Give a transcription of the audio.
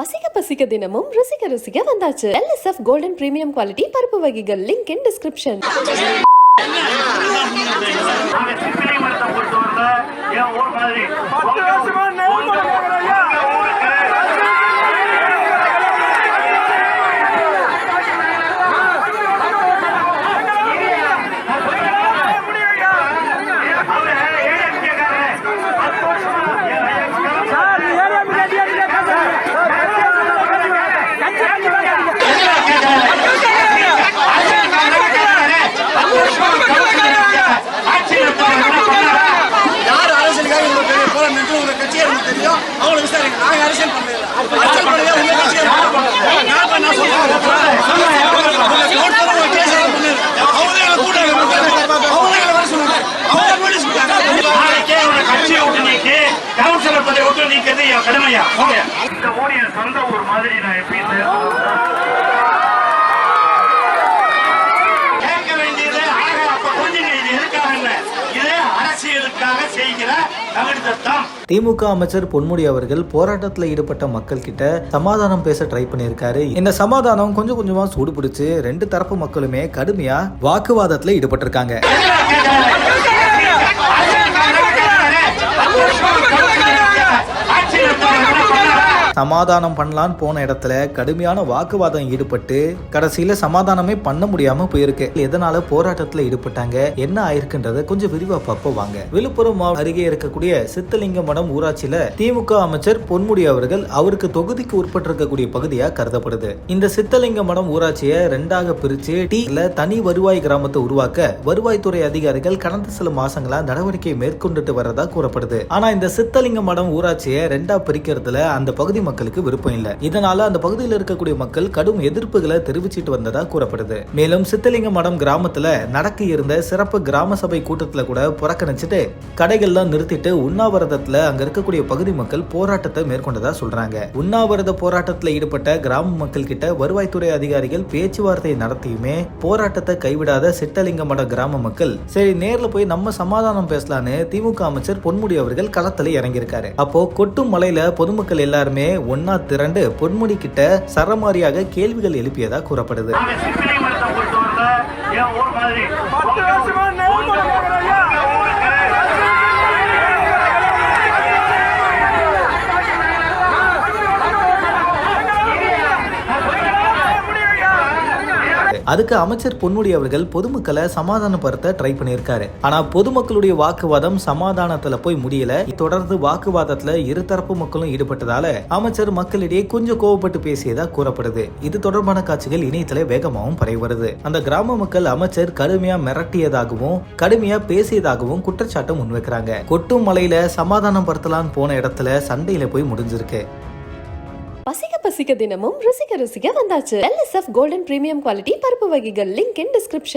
பசிக்க பசிக்க தினமும் ருசிக்க ருசிக்க வந்தாச்சு. எல்எஸ்எஃப் கோல்டன் பிரீமியம் குவாலிட்டி பருப்பு வகைகள். லிங்க் இன் டிஸ்கிரிப்ஷன் ஊர் மாதிரி நீக்கிறது என் கடமையா? இந்த ஊர் என் சொந்த ஊர் மாதிரி நான் எப்பயும் கேட்க வேண்டியது ஆக அப்ப கொஞ்சம் இது எதுக்காக இல்ல. இது அரசியலுக்காக செய்கிற தவிர்த்தம் திமுக அமைச்சர் பொன்முடி அவர்கள் போராட்டத்தில் ஈடுபட்ட மக்கள் கிட்ட சமாதானம் பேச ட்ரை பண்ணியிருக்காரு. இந்த சமாதானம் கொஞ்சம் கொஞ்சமா சூடு பிடிச்சு ரெண்டு தரப்பு மக்களுமே கடுமையா வாக்குவாதத்துல ஈடுபட்டிருக்காங்க. சமாதானம் பண்ணலான்னு போன இடத்துல கடுமையான வாக்குவாதம் ஈடுபட்டு கடைசியில சமாதானமே பண்ண முடியாம போயிருக்கு. எதனால போராட்டத்துல ஈடுபட்டாங்க? என்ன ஆயிருக்குன்றத கொஞ்சம் விரிவா பார்ப்போம் வாங்க. விழுப்புரம் அருகே இருக்கக்கூடிய சித்தலிங்க மடம் ஊராட்சியில திமுக அமைச்சர் பொன்முடி அவர்கள் அவருக்கு தொகுதிக்கு உட்பட்டு இருக்கக்கூடிய பகுதியா கருதப்படுது. இந்த சித்தலிங்க மடம் ஊராட்சியை ரெண்டாக பிரிச்சு டீல தனி வருவாய் கிராமத்தை உருவாக்க வருவாய்த்துறை அதிகாரிகள் கடந்த சில மாசங்களா நடவடிக்கை மேற்கொண்டுட்டு வரதா கூறப்படுது. ஆனா இந்த சித்தலிங்க மடம் ஊராட்சியை ரெண்டா பிரிக்கிறதுல அந்த பகுதி மக்களுக்கு விருப்பம் இல்ல. இதனால அந்த பகுதியில் இருக்கக்கூடிய மக்கள் கடும் எதிர்ப்புகளை தெரிவிச்சிட்டு வந்ததா கூறப்படுது. மேலும் சித்தலிங்க மடம் கிராமத்துல நடக்க இருந்த சிறப்பு கிராம சபை கூட்டத்துல கூட புறக்கணிச்சிட்டு கடைகள்லாம் நிறுத்திட்டு உண்ணாவிரதத்துல அங்க இருக்கக்கூடிய பகுதி மக்கள் போராட்டத்தை மேற்கொண்டதா சொல்றாங்க. உண்ணாவிரத போராட்டத்துல ஈடுபட்ட கிராம மக்கள் கிட்ட வருவாய்த்துறை அதிகாரிகள் பேச்சுவார்த்தை நடத்தியுமே போராட்டத்தை கைவிடாத சித்தலிங்க மட கிராம மக்கள் சரி நேர்ல போய் நம்ம சமாதானம் பேசலான்னு திமுக அமைச்சர் பொன்முடி அவர்கள் களத்துல இறங்கியிருக்காரு. அப்போ கொட்டும் மலையில பொதுமக்கள் எல்லாருமே ஒன்னா திரண்டு பொன்முடி கிட்ட சரமாரியாக கேள்விகள் எழுப்பியதா கூறப்படுது. அதுக்கு அமைச்சர் பொன்முடி அவர்கள் பொதுமக்களை சமாதானப்படுத்த ட்ரை பண்ணியிருக்காரு. ஆனா பொதுமக்களுடைய வாக்குவாதம் சமாதானத்துல போய் முடியல. தொடர்ந்து வாக்குவாதத்துல இருதரப்பு மக்களும் ஈடுபட்டதால அமைச்சர் மக்களிடையே கொஞ்சம் கோவப்பட்டு பேசியதா கூறப்படுது. இது தொடர்பான காட்சிகள் இணையத்துல வேகமாகவும் பரவி வருது. அந்த கிராம மக்கள் அமைச்சர் கடுமையா மிரட்டியதாகவும் கடுமையா பேசியதாகவும் குற்றச்சாட்டு முன்வைக்கிறாங்க. கொட்டும் மலையில சமாதானம் படுத்தலான்னு போன இடத்துல சண்டையில போய் முடிஞ்சிருக்கு. பசிக்க பசிக்க தினமும் ருசிக்க ருசிக்க வந்தாச்சு. எல்எஸ்எஃப் கோல்டன் பிரீமியம் குவாலிட்டி பருப்பு வகைகள். Link in description